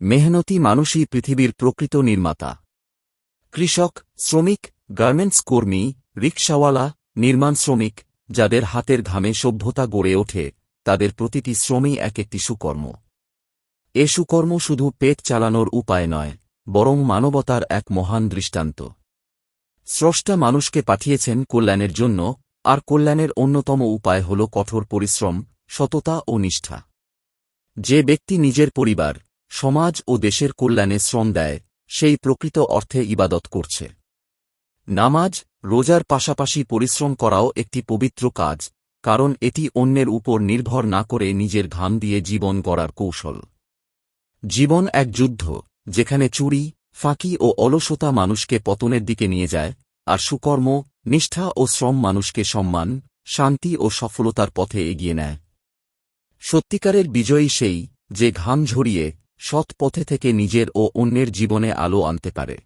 মেহনতি মানুষই পৃথিবীর প্রকৃত নির্মাতা। কৃষক, শ্রমিক, গার্মেন্টস কর্মী, রিকশাওয়ালা, নির্মাণ শ্রমিক, যাদের হাতের ঘামে সভ্যতা গড়ে ওঠে, তাদের প্রতিটি শ্রমই এক একটি সুকর্ম। এ সুকর্ম শুধু পেট চালানোর উপায় নয়, বরং মানবতার এক মহান দৃষ্টান্ত। স্রষ্টা মানুষকে পাঠিয়েছেন কল্যাণের জন্য, আর কল্যাণের অন্যতম উপায় হল কঠোর পরিশ্রম, সততা ও নিষ্ঠা। যে ব্যক্তি নিজের পরিবার সমাজ ও দেশের কল্যাণে শ্রম দেয়, সেই প্রকৃত অর্থে ইবাদত করছে। নামাজ, রোজার পাশাপাশি পরিশ্রম করাও একটি পবিত্র কাজ, কারণ এটি অন্যের উপর নির্ভর না করে নিজের ঘাম দিয়ে জীবন গড়ার কৌশল। জীবন এক যুদ্ধ, যেখানে চুরি, ফাঁকি ও অলসতা মানুষকে পতনের দিকে নিয়ে যায়, আর সুকর্ম, নিষ্ঠা ও শ্রম মানুষকে সম্মান, শান্তি ও সফলতার পথে এগিয়ে নেয়। সত্যিকারের বিজয়ী সেই, যে ঘাম ঝরিয়ে সৎ পথে থেকে নিজের ও অন্যের জীবনে আলো আনতে পারে।